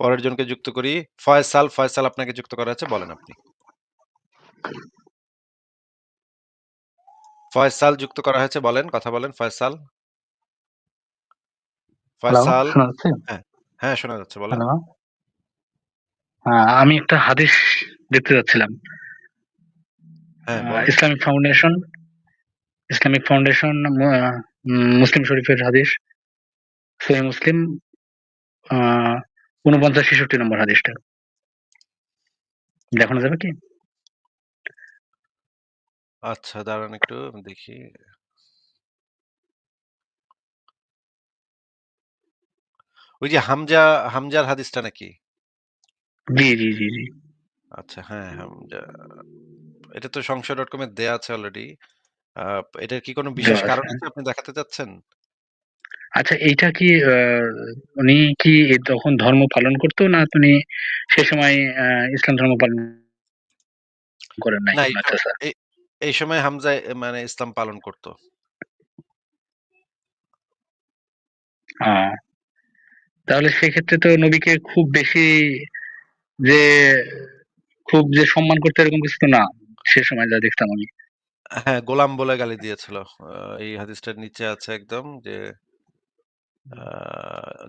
পরের জনকে যুক্ত করি। ফয়সাল, ফয়সাল আপনাকে যুক্ত করা হয়েছে বলেন আপনি। ফয়সাল যুক্ত করা হয়েছে বলেন, কথা বলেন ফয়সাল। ফয়সাল হ্যাঁ, হ্যাঁ শোনা যাচ্ছে বলেন। আমি একটা হাদিস দেখতে যাচ্ছিলাম। হ্যাঁ, ইসলামিক ফাউন্ডেশন ইসলামিক ফাউন্ডেশন মুসলিম শরীফের হাদিস। সহিহ মুসলিম আ ৪৯-৬৬ নম্বর হাদিসটা। দেখানো যাবে কি? আচ্ছা দাঁড়ান একটু দেখি। ওই যে হামজা, হামজার হাদিসটা নাকি? জি, জি, জি, জি। আচ্ছা হ্যাঁ, হামজা। এটা তো সংশয়.com এ দেয়া আছে অলরেডি। এটার কি কোনো বিশেষ কারণ হ্যাঁ। আছে আপনি দেখাতে চাচ্ছেন? আচ্ছা এইটা কি আ উনি কি তখন ধর্ম পালন করতো? না তিনি সে সময় আ ইসলাম ধর্ম পালন করেন নাই না এই উনার সময় এই এই সময় হামজা এ মানে ইসলাম পালন করত। আ তাহলে সেক্ষেত্রে তো নবীকে খুব বেশি যে খুব যে সম্মান করতো এরকম কিছু তো না। সে সময় যা দেখতাম আমি। হ্যাঁ, গোলাম বলে গালি দিয়েছিল। আ এই হাদিসটার নিচে আছে একদম যে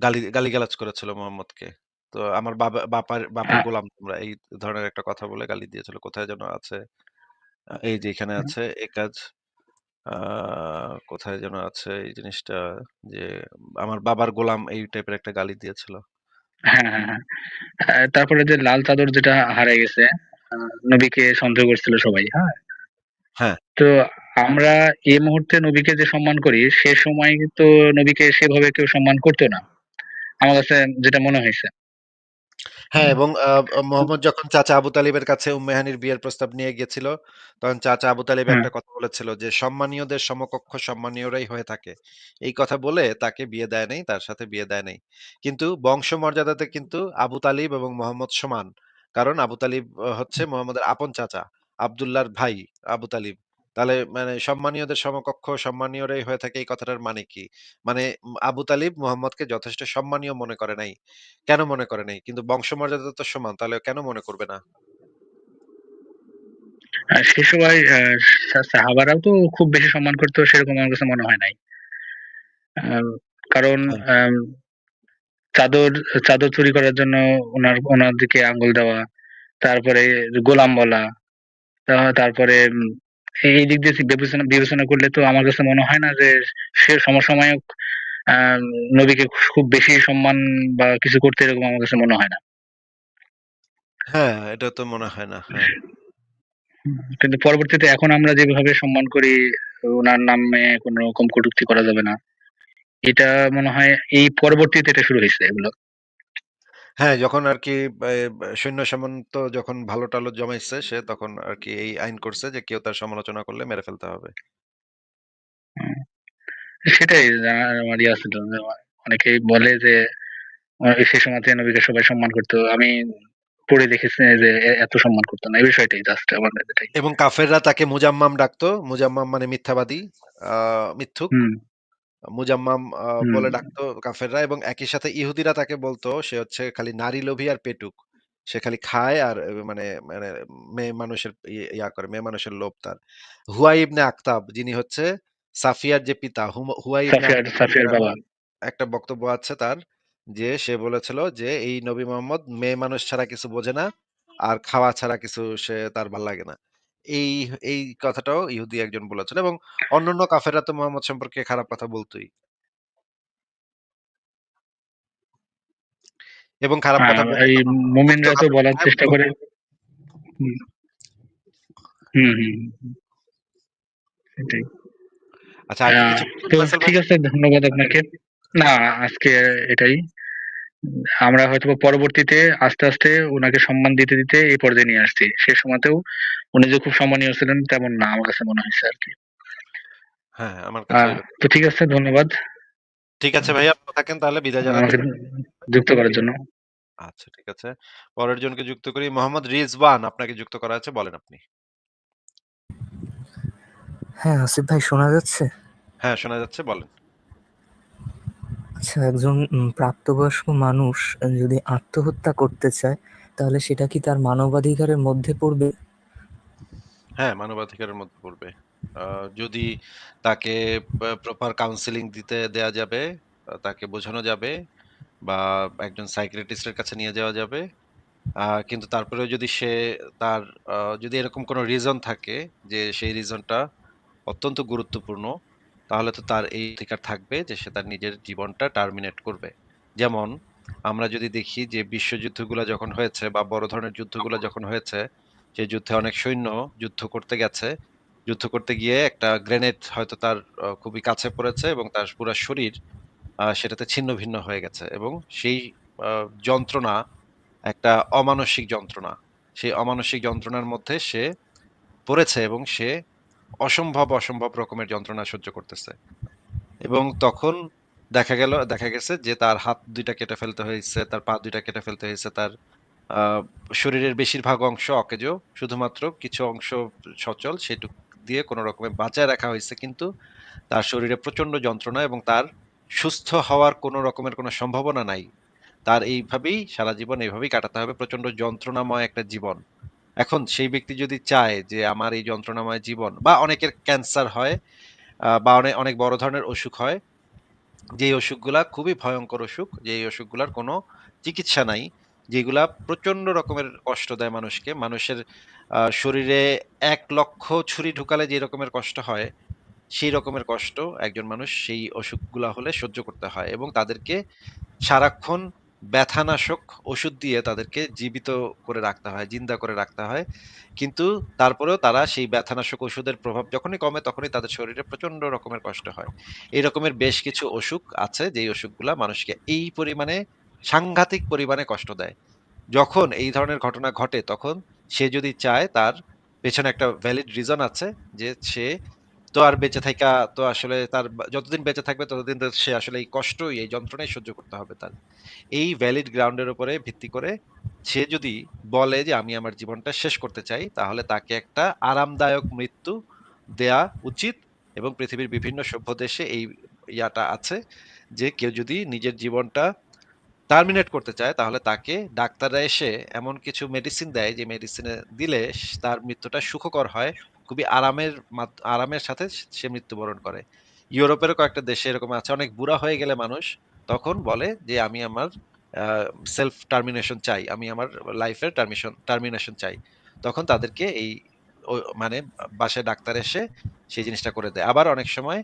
গালি গালিগালাজ করেছিল মোহাম্মদকে। তো আমার বাবা বাপার বাপের গোলাম তোমরা এই ধরনের একটা কথা বলে গালি দিয়েছিল। কোথায় যেন আছে? এই যে এখানে আছে এ কাজ কোথায় যেন আছে এই জিনিসটা যে আমার বাবার গোলাম এই টাইপের একটা গালি দিয়েছিল। হ্যাঁ, হ্যাঁ, হ্যাঁ। তারপরে যে লাল চাদর যেটা হারায় গেছে, নবীকে সন্দেহ করছিল সবাই, হ্যাঁ? হ্যাঁ। তো আমরা এই মুহূর্তে নবীকে যে সম্মান করি, সে সময় তো নবীকে সেভাবে কেউ সম্মান করত না। আমার কাছে যেটা মনে হইছে। হ্যাঁ, এবং আ মোহাম্মদ যখন চাচা আবু তালিবের কাছে উম্মে হানির বিয়ের প্রস্তাব নিয়ে গিয়েছিল, তখন চাচা আবু তালিব হুম। একটা কথা বলেছিল যে, "সম্মানীয়দের সমকক্ষ সম্মানীয়রাই হয়ে থাকে।" এই কথা বলে তাকে বিয়ে দেয় নাই, তার সাথে বিয়ে দেয় নাই। কিন্তু বংশমর্যাদাতে কিন্তু আবু তালিব এবং মোহাম্মদ সমান। কারণ আবু তালিব আ হচ্ছে মোহাম্মদের আপন চাচা। আব্দুল্লাহর ভাই আবু তালিব। তাহলে মানে সম্মানীয়দের সমকক্ষ সম্মানীয়রাই হয়ে থাকে এই কথাটার মানে কি? মানে আবু তালিব মোহাম্মদকে যথেষ্ট সম্মানীয় মনে করে নাই। কেন মনে করে নাই? কিন্তু বংশমর্যাদা তো সমান। তাহলে কেন মনে করবে না? সে সময় সাহাবারাও তো খুব বেশি সম্মান করত সেরকম আমার কাছে মনে হয় নাই। কারণ। চাদর চাদর চুরি করার জন্য উনার দিকে আঙ্গুল দেওয়া, তারপরে গোলাম বলা, তারপরে এই দিক দিয়ে বিবেচনা বিবেচনা করলে তো আমার কাছে মনে হয় না যে সে সমসাময়িক নবীকে খুব বেশি সম্মান বা কিছু করতে এরকম আমার কাছে মনে হয় না। হ্যাঁ, এটা তো মনে হয় না। হ্যাঁ। কিন্তু পরবর্তীতে এখন আমরা যেভাবে সম্মান করি, ওনার নামে কোন রকম কটূক্তি করা যাবে না। এটা মনে হয় এই পরবর্তীতে এটা শুরু হয়েছে এগুলো। হ্যাঁ, যখন আরকি বে বে সৈন্য সামন্ত যখন ভালো-টালো জমাইছে সে তখন আরকি এই আইন করছে যে কেউ তার সমালোচনা করলে মেরে ফেলতে হবে। হুম, সেটাই আমার ইয়ে ছিল যে অনেকেই বলে যে আ সে সময়তে নবীকে সবাই সম্মান করত। আমি পড়ে দেখেছি যে এ এত সম্মান করত না। এই বিষয়টাই জাস্ট আমার এটাই। এবং কাফেররা তাকে মুজাম্মাম ডাকতো। মুজাম্মাম মানে মিথ্যাবাদী, আ মিথ্যুক। হুম, মুজাম্মাম আ হুম। বলে ডাকতো কাফেররা এবং একই সাথে ইহুদিরা তাকে বলতো সে হচ্ছে খালি নারী লোভী আর পেটুক। সে খালি খায় আর মানে মানে মেয়ে মানুষের ইয়া করে, মেয়ে মানুষের লোভ তার। হুয়াই ইবনে আখতাব যিনি হচ্ছে সাফিয়ার যে পিতা, হুম হুয়াই ইবনে সাফিয়ার আখতাব সাফিয়ার বাবা। একটা বক্তব্য আছে তার যে সে বলেছিল যে এই নবী মোহাম্মদ মেয়ে মানুষ ছাড়া কিছু বোঝে না আর খাওয়া ছাড়া কিছু সে তার ভালো লাগে না। এই এই কথাটাও ইহুদি একজন বলেছেন এবং অন্যান্য কাফেররা তো মোহাম্মদ সম্পর্কে খারাপ কথা বলতই। এবং খারাপ হ্যাঁ, কথা এই মুমিনরা তো বলার চেষ্টা করে হুম, হুম, সেটাই। আচ্ছা তো ঠিক আছে ধন্যবাদ আপনাকে। না আজকে এটাই। আমরা হয়তো পরবর্তীতে আস্তে, আস্তে ওনাকে সম্মান দিতে, দিতে এই পর্যায়ে নিয়ে আসছি। সে সময়তেও উনি যে খুব সম্মানীয় ছিলেন তেমন না আমার কাছে মনে হয়েছে আর কি হ্যাঁ, আমার এরকম। তো ঠিক আছে ধন্যবাদ। ঠিক আছে ভাইয়া থাকেন তাহলে বিদায় জানাচ্ছি। আমাকে যুক্ত করার জন্য। আচ্ছা ঠিক আছে। পরের জনকে যুক্ত করি। মোহাম্মদ রিজওয়ান আপনাকে যুক্ত করা আছে বলেন আপনি। হ্যাঁ, আসিফ ভাই শোনা যাচ্ছে? হ্যাঁ, শোনা যাচ্ছে বলেন। আচ্ছা একজন প্রাপ্তবয়স্ক মানুষ যদি আত্মহত্যা করতে চায়, তাহলে সেটা কি তার মানবাধিকারের মধ্যে পড়বে? হ্যাঁ, মানবাধিকারের মধ্যে পড়বে। যদি তাকে প্রপার কাউন্সেলিং দিতে দেয়া যাবে, তাকে বোঝানো যাবে বা একজন সাইকিয়াট্রিস্ট এর কাছে নিয়ে যাওয়া যাবে। কিন্তু তারপরেও যদি সে তার যদি এরকম কোনো রিজন থাকে যে সেই রিজনটা অত্যন্ত গুরুত্বপূর্ণ, তাহলে তো তার এই অধিকার থাকবে যে সে তার নিজের জীবনটা টার্মিনেট করবে। যেমন আমরা যদি দেখি যে বিশ্বযুদ্ধগুলা যখন হয়েছে বা বড় ধরনের যুদ্ধগুলা যখন হয়েছে, সেই যুদ্ধে অনেক সৈন্য যুদ্ধ করতে গেছে। যুদ্ধ করতে গিয়ে একটা গ্রেনেড হয়তো তার খুবই কাছে পড়েছে এবং তার পুরা শরীর সেটাতে ছিন্ন-ভিন্ন হয়ে গেছে এবং সেই যন্ত্রণা একটা অমানসিক যন্ত্রণা। সেই অমানসিক যন্ত্রণার মধ্যে সে পড়েছে এবং সে অসম্ভব, অসম্ভব রকমের যন্ত্রণা সহ্য করতেছে। এবং তখন দেখা গেল দেখা গেছে যে তার হাত দুইটা কেটে ফেলতে হয়েছে, তার পা দুইটা কেটে ফেলতে হয়েছে, তার শরীরের বেশিরভাগ অংশ অকেজো। শুধুমাত্র কিছু অংশ সচল সেটুক দিয়ে কোনো রকমে বাঁচায় রাখা হয়েছে কিন্তু তার শরীরে প্রচণ্ড যন্ত্রণা এবং তার সুস্থ হওয়ার কোনো রকমের কোনো সম্ভাবনা নাই। তার এইভাবেই সারা জীবন এইভাবেই কাটাতে হবে প্রচণ্ড যন্ত্রণাময় একটা জীবন। এখন সেই ব্যক্তি যদি চায় যে আমার এই যন্ত্রণাময় জীবন বা অনেকের ক্যান্সার হয় বা অনেক অনেক বড় ধরনের অসুখ হয়। যেই অসুখগুলা খুবই ভয়ঙ্কর অসুখ, যেই অসুখগুলার কোনো চিকিৎসা নাই। যেগুলা প্রচণ্ড রকমের কষ্ট দেয় মানুষকে। মানুষের শরীরে এক লক্ষ ছুরি ঢুকালে যে রকমের কষ্ট হয়, সেই রকমের কষ্ট একজন মানুষ সেই অসুখগুলা হলে সহ্য করতে হয় এবং তাদেরকে সারাক্ষণ ব্যথানাশক ওষুধ দিয়ে তাদেরকে জীবিত করে রাখতে হয়, জিন্দা করে রাখতে হয়। কিন্তু তারপরেও তারা সেই ব্যথানাশক ওষুধের প্রভাব যখনই কমে তখনই তাদের শরীরে প্রচণ্ড রকমের কষ্ট হয়। এই রকমের বেশ কিছু অসুখ আছে যেই অসুখগুলা মানুষকে এই পরিমাণে সাংঘাতিক পরিমাণে কষ্ট দেয়। যখন এই ধরনের ঘটনা ঘটে তখন সে যদি চায় তার পেছনে একটা ভ্যালিড রিজন আছে যে সে তো আর বেঁচে থাকা তো আসলে তার যতদিন বেঁচে থাকবে ততদিন সে আসলে এই কষ্টই, এই যন্ত্রণাই সহ্য করতে হবে তার। এই ভ্যালিড গ্রাউন্ডের উপরে ভিত্তি করে সে যদি বলে যে আমি আমার জীবনটা শেষ করতে চাই, তাহলে তাকে একটা আরামদায়ক মৃত্যু দেয়া উচিত এবং পৃথিবীর বিভিন্ন সভ্য দেশে এই ইয়াটা আছে যে কেউ যদি নিজের জীবনটা টার্মিনেট করতে চায়, তাহলে তাকে ডাক্তাররা এসে এমন কিছু মেডিসিন দেয়, যে মেডিসিনে দিলে তার মৃত্যুটা সুখকর হয়। খুবই আরামের আরামের সাথে সে মৃত্যুবরণ করে। ইউরোপেরও কয়েকটা দেশে এরকম আছে। অনেক বুড়া হয়ে গেলে মানুষ তখন বলে যে, আমি আমার সেলফ টার্মিনেশন চাই। আমি আমার লাইফের টার্মিশন টার্মিনেশন চাই। তখন তাদেরকে এই মানে বাসায় ডাক্তার এসে সেই জিনিসটা করে দেয়। আবার অনেক সময়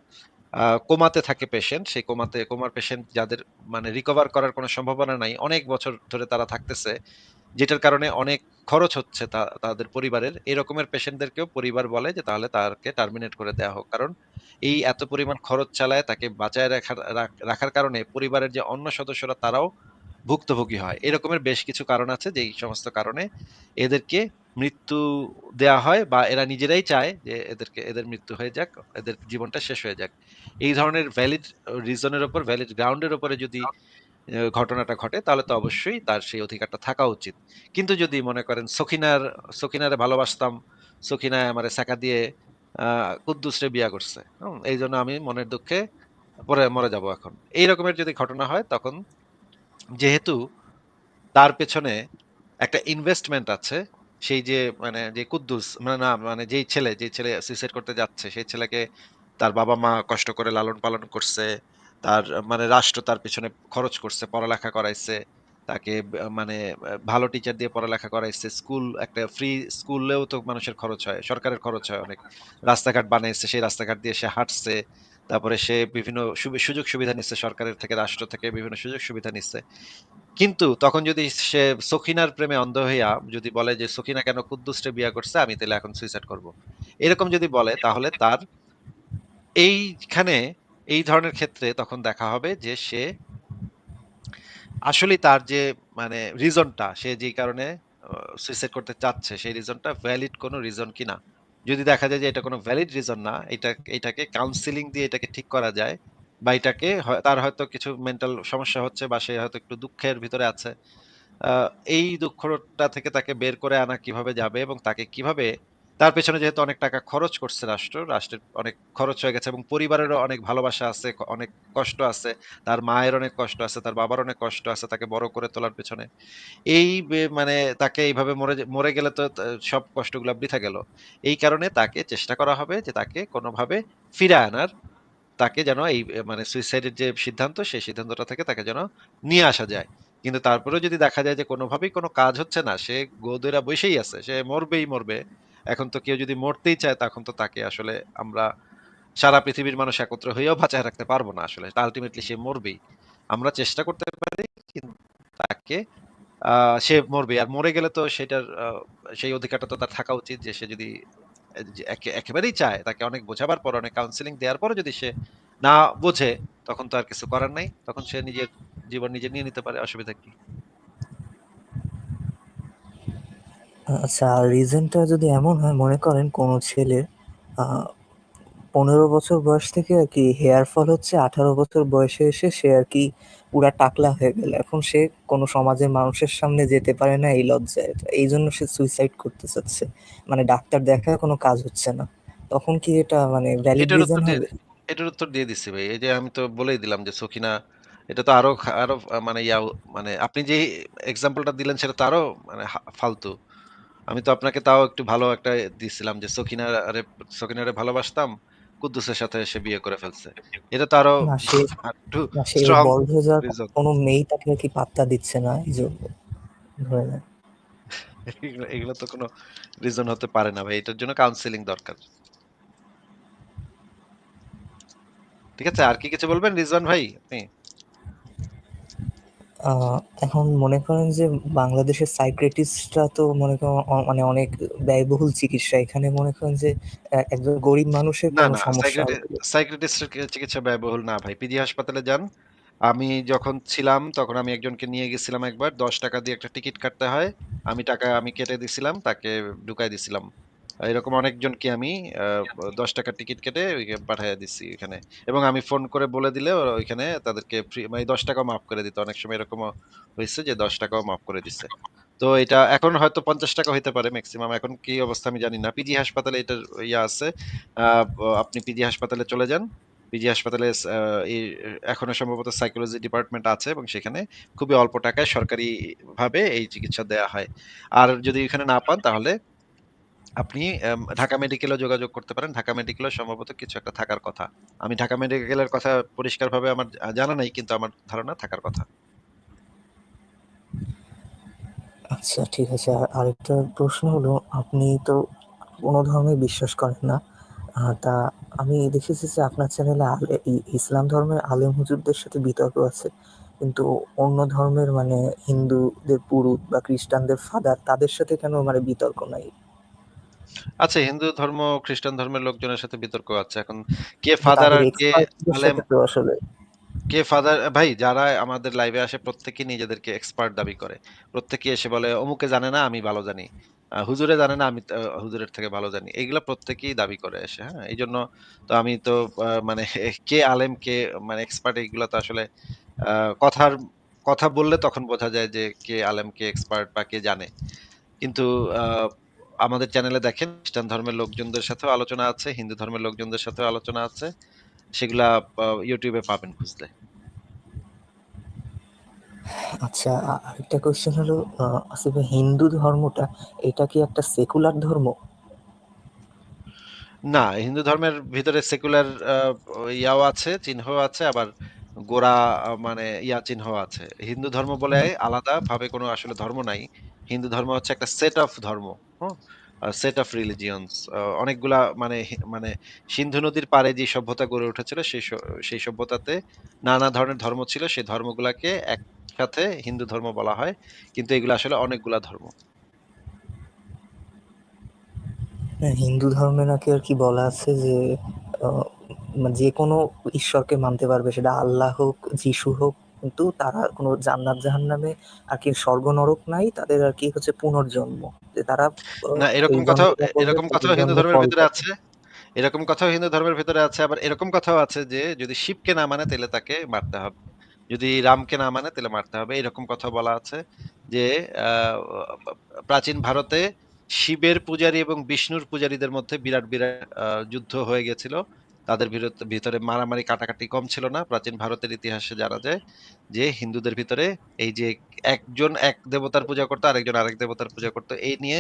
কোমাতে থাকে পেশেন্ট। সেই কোমাতে, কোমার পেশেন্ট যাদের মানে রিকভার করার কোনো সম্ভাবনা নাই। অনেক বছর ধরে তারা থাকতেছে। যেটার কারণে অনেক খরচ হচ্ছে তাদের পরিবারের। এরকমের পেশেন্টদেরকেও পরিবার বলে যে তাহলে তাকে টার্মিনেট করে দেওয়া হোক। কারণ এই এত পরিমাণ খরচ চালায় তাকে বাঁচায় রাখার রাখার কারণে পরিবারের যে অন্য সদস্যরা তারাও ভুক্তভোগী হয়। এরকমের বেশ কিছু কারণ আছে যেই সমস্ত কারণে এদেরকে মৃত্যু দেয়া হয় বা এরা নিজেরাই চায় যে এদেরকে এদের মৃত্যু হয়ে যাক, এদের জীবনটা শেষ হয়ে যাক। এই ধরনের ভ্যালিড রিজনের ওপর ভ্যালিড গ্রাউন্ডের ওপরে যদি ঘটনাটা ঘটে তাহলে তো অবশ্যই তার সেই অধিকারটা থাকা উচিত। কিন্তু যদি মনে করেন সখিনার সখিনারে ভালোবাসতাম, সখিনায় আমার ছ্যাঁকা দিয়ে কুদ্দুসরে বিয়া করছে। হুম? এইজন্য আমি মনের দুঃখে পরে মরে যাব এখন। এই রকমের যদি ঘটনা হয় তখন যেহেতু তার পেছনে একটা ইনভেস্টমেন্ট আছে, সেই যে মানে যে কুদ্দুস মানে না মানে যেই ছেলে, যেই ছেলে সুইসাইড করতে যাচ্ছে সেই ছেলেকে তার বাবা-মা কষ্ট করে লালন-পালন করছে। তার মানে রাষ্ট্র তার পেছনে খরচ করছে, পড়ালেখা করাইছে। তাকে মানে ভালো টিচার দিয়ে পড়ালেখা করাইছে। স্কুল একটা ফ্রি স্কুলেও তো মানুষের খরচ হয়। সরকারের খরচ হয় অনেক। রাস্তাঘাট বানাইছে, সেই রাস্তাঘাট দিয়ে সে হাঁটছে। তারপরে সে বিভিন্ন সুযোগ সুবিধা নিচ্ছে সরকারের থেকে, রাষ্ট্র থেকে বিভিন্ন সুযোগ সুবিধা নিচ্ছে। কিন্তু তখন যদি সে সখিনার প্রেমে অন্ধ হইয়া যদি বলে যে সখিনা কেন কুদ্দুসরে বিয়া করছে আমি তাহলে এখন সুইসাইড করব। এরকম যদি বলে তাহলে তার এইখানে এই ধরনের ক্ষেত্রে তখন দেখা হবে যে সে আসলেই তার যে মানে রিজনটা সে যেই কারণে সুইসাইড করতে চাচ্ছে সেই রিজনটা ভ্যালিড কোনো রিজন কিনা। যদি দেখা যায় যে এটা কোনো ভ্যালিড রিজন না, এটা এটাকে কাউন্সিলিং দিয়ে এটাকে ঠিক করা যায় বা এটাকে তার হয়তো কিছু মেন্টাল সমস্যা হচ্ছে বা সে হয়তো একটু দুঃখের ভিতরে আছে। এই দুঃখটা থেকে তাকে বের করে আনা কীভাবে যাবে এবং তাকে কীভাবে তার পেছনে যেহেতু অনেক টাকা খরচ করছে রাষ্ট্র, রাষ্ট্রের অনেক খরচ হয়ে গেছে এবং পরিবারেরও অনেক ভালোবাসা আছে, অনেক কষ্ট আছে। তার মায়ের অনেক কষ্ট আছে, তার বাবার অনেক কষ্ট আছে তাকে বড় করে তোলার পেছনে। এই মানে তাকে এইভাবে মরে মরে গেলে তো সব কষ্টগুলো বৃথা গেল। এই কারণে তাকে চেষ্টা করা হবে যে তাকে কোনোভাবে ফিরায় আনার। তাকে যেন এই মানে সুইসাইডের যে সিদ্ধান্ত, সেই সিদ্ধান্তটা থেকে তাকে যেন নিয়ে আসা যায়। কিন্তু তারপরেও যদি দেখা যায় যে কোনোভাবেই কোনো কাজ হচ্ছে না, সে গো বসেই আছে। সে মরবেই মরবে। এখন তো কেউ যদি মরতেই চায় তখন তো তাকে আসলে আমরা সারা পৃথিবীর মানুষ একত্র হয়েও বাঁচায় রাখতে পারব না আসলে। আল্টিমেটলি সে মরবেই। আমরা চেষ্টা করতে পারি কিন্তু তাকে সে মরবে আর মরে গেলে তো সেটার সেই অধিকারটা তো তার থাকা উচিত যে সে যদি একে একেবারেই চায়, তাকে অনেক বোঝাবার পর, অনেক কাউন্সেলিং দেওয়ার পরও যদি সে না বোঝে, তখন তো আর কিছু করার নাই। তখন সে নিজের জীবন নিজে নিয়ে নিতে পারে। অসুবিধা কি? আ আচ্ছা আর রিজনটা যদি এমন হয় মনে করেন কোন ছেলের ১৫ বছর বয়স থেকে আরকি হেয়ার ফল হচ্ছে, ১৮ বছর বয়সে এসে সে আর কি পুরা টাকলা হয়ে গেল। এখন সে কোন সমাজের মানুষের সামনে যেতে পারে না এই লজ্জায়। এইজন্য সে সুইসাইড করতে চাচ্ছে। মানে ডাক্তার দেখায় কোনো কাজ হচ্ছে না। তখন কি এটা মানে ভ্যালিড এটার রিজন উত্তর দিয়ে হবে? এটার উত্তর দিয়ে দিচ্ছি ভাই। এই যে আমি তো বলেই দিলাম যে সখিনা এটা তো আরও আরও মানে ইয়াও মানে আপনি যেই এক্সাম্পলটা দিলেন সেটা তো আরও মানে ফালতু। আমি তো আপনাকে তাও একটু ভালো একটা দিছিলাম যে সখিনারে সখিনারে ভালোবাসতাম। কুদ্দুসের সাথে সে বিয়ে করে ফেলছে। এটা তো আরও না সে আরেকটু না সে স্ট্রং। কোন মেয়েই তাকে আরকি পাত্তা দিচ্ছে না। এগুলো এগুলো তো কোনো রিজন হতে পারে না ভাই। এটার জন্য কাউন্সেলিং দরকার। ঠিক আছে? আর কি কিছু বলবেন রিজন ভাই আপনি? এখন মনে করেন যে বাংলাদেশের সাইকিয়াট্রিস্টরা তো মনে করেন মানে অনেক ব্যয়বহুল চিকিৎসা। এখানে মনে করেন যে একজন গরিব মানুষের কোন সমস্যা কে চিকিৎসা ব্যয়বহুল না ভাই। পিজি হাসপাতালে যান। আমি যখন ছিলাম তখন আমি একজনকে নিয়ে গেছিলাম একবার। ৳১০ দিয়ে একটা টিকিট কাটতে হয়। আমি টাকা আমি কেটে দিছিলাম। তাকে ঢুকায় দিছিলাম। এরকম অনেকজনকে আমি দশ টাকার টিকিট কেটে পাঠাইয়া দিছি ওইখানে। এবং আমি ফোন করে বলে দিলে ওইখানে তাদেরকে ফ্রি মানে ৳১০ মাফ করে দিত। অনেক সময় এরকমও হয়েছে যে ৳১০ মাফ করে দিছে। তো এটা এখন হয়তো ৳৫০ হইতে পারে ম্যাক্সিমাম এখন কি অবস্থা আমি জানি না। পিজি হাসপাতালে এটার ইয়া আছে। আপনি পিজি হাসপাতালে চলে যান। পিজি হাসপাতালে এখনও সম্ভবত সাইকোলজি ডিপার্টমেন্ট আছে এবং সেখানে খুবই অল্প টাকায় সরকারিভাবে এই চিকিৎসা দেয়া হয়। আর যদি এখানে না পান তাহলে আপনি ঢাকা মেডিকেলেও যোগাযোগ করতে পারেন। ঢাকা মেডিকেলেও সম্ভবত কিছু একটা থাকার কথা। আমি ঢাকা মেডিকেলের কথা পরিষ্কারভাবে আমার জানা নাই, কিন্তু আমার ধারণা থাকার কথা। আচ্ছা ঠিক আছে। আর আরেকটা প্রশ্ন হলো, আপনি তো কোনো ধর্মে বিশ্বাস করেন না। তা আমি দেখেছি যে আপনার চ্যানেলে ইসলাম ধর্মের আলেম হুজুরদের সাথে বিতর্ক আছে। কিন্তু অন্য ধর্মের মানে হিন্দুদের পুরুত বা খ্রিস্টানদের ফাদার তাদের সাথে কেন মানে বিতর্ক নাই? আছে হিন্দু ধর্ম, খ্রিস্টান ধর্মের লোকজনের সাথে বিতর্ক আছে। এখন কে ফাদার আর কে আলেম আসলে কে ফাদার ভাই যারা আমাদের লাইভে আসে প্রত্যেকেই নিজেদেরকে এক্সপার্ট দাবি করে। প্রত্যেকেই এসে বলে অমুকে জানে না আমি ভালো জানি। হুজুরে জানে না আমি হুজুরের থেকে ভালো জানি। এগুলা প্রত্যেকেই দাবি করে এসে, হ্যাঁ? এইজন্য তো আমি তো মানে কে আলেম কে মানে এক্সপার্ট এগুলা তো আসলে কথার কথা বললে তখন বোঝা যায় যে কে আলেম, কে এক্সপার্ট বা কে জানে। কিন্তু আমাদের চ্যানেলে দেখেন খ্রিস্টান ধর্মের লোকজনদের সাথেও আলোচনা আছে, হিন্দু ধর্মের লোকজনদের সাথেও আলোচনা আছে। সেগুলা এ পাবেন খুঁজলে। আচ্ছা আরেকটা হলো আ আসিফ ভাই হিন্দু ধর্মটা এটা কি একটা সেকুলার ধর্ম? না, হিন্দু ধর্মের ভিতরে সেকুলার ইয়াও আছে, চিহ্নও আছে আবার গোঁড়া মানে ইয়া চিহ্নও আছে। হিন্দু ধর্ম বলে আলাদাভাবে কোনো আসলে ধর্ম নাই। হিন্দু ধর্ম হচ্ছে একটা সেট অফ ধর্ম, হ্যাঁ সেট অফ রিলিজিয়নস অনেকগুলা মানে মানে সিন্ধু নদীর পাড়ে যে সভ্যতা গড়ে উঠেছিল সেই সেই সভ্যতাতে নানা ধরনের ধর্ম ছিল। সেই ধর্মগুলাকে একসাথে হিন্দু ধর্ম বলা হয়। কিন্তু এগুলো আসলে অনেকগুলা ধর্ম। হ্যাঁ, হিন্দু ধর্মে নাকি আর কি বলা আছে যে আ মা যেকোনো ঈশ্বরকে মানতে পারবে সেটা আল্লাহ হোক, যিশু হোক কিন্তু তারা কোনো জান্নাত জাহান্নামে আরকি স্বর্গ নরক নাই। তাদের আরকি হচ্ছে পুনর্জন্ম। যে তারা না এরকম করবে এরকম কথাও হিন্দু ধর্মের ভিতরে আছে। এরকম কথাও হিন্দু ধর্মের ভেতরে আছে। আবার এরকম কথাও আছে যে যদি শিবকে না মানে তাহলে তাকে মারতে হবে। যদি রামকে না মানে তাহলে মারতে হবে। এরকম কথা বলা আছে যে প্রাচীন ভারতে শিবের পূজারী এবং বিষ্ণুর পূজারীদের মধ্যে বিরাট, বিরাট যুদ্ধ হয়ে গেছিল। তাদের ভিতরে মারামারি কাটাকাটি কম ছিল না। প্রাচীন ভারতের ইতিহাসে জানা যায় যে হিন্দুদের ভিতরে এই যে একজন এক দেবতার পূজা করতো, আরেকজন আরেক দেবতার পূজা করতো। এই নিয়ে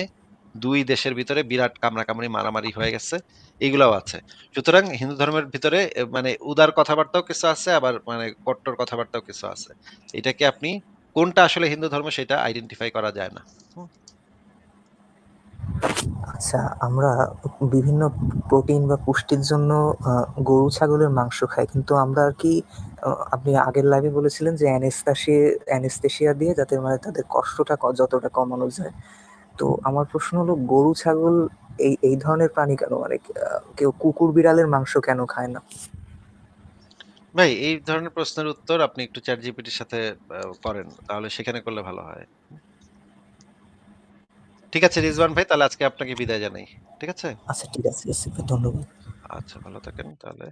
দুই দেশের ভিতরে বিরাট কামড়াকামড়ি মারামারি হয়ে গেছে। এগুলাও আছে। সুতরাং হিন্দু ধর্মের ভিতরে মানে উদার কথাবার্তাও কিছু আছে আবার মানে কট্টর কথাবার্তাও কিছু আছে। এটাকে আপনি কোনটা আসলে হিন্দু ধর্ম সেটা আইডেন্টিফাই করা যায় না। আচ্ছা আমরা বিভিন্ন প্রোটিন বা পুষ্টির জন্য গরু ছাগলের মাংস খাই। কিন্তু আমরা আর কি আপনি আগের লাইভে বলেছিলেন যে অ্যানেস্তাসি অ্যানেস্থেসিয়া দিয়ে যাতে মানে তাদের কষ্টটা যতটা কমানো যায়। তো আমার প্রশ্ন হলো গরু ছাগল এই, এই ধরনের প্রাণী কেন মানে কেউ কুকুর বিড়ালের মাংস কেন খায় না? ভাই এই ধরনের প্রশ্নের উত্তর আপনি একটু ChatGPT র সাথে করেন। তাহলে সেখানে করলে ভালো হয়। ঠিক আছে রিজওয়ান ভাই তাহলে আজকে আপনাকে বিদায় জানাই। ঠিক আছে? আচ্ছা ঠিক আছে, ধন্যবাদ। আচ্ছা ভালো থাকেন তাহলে।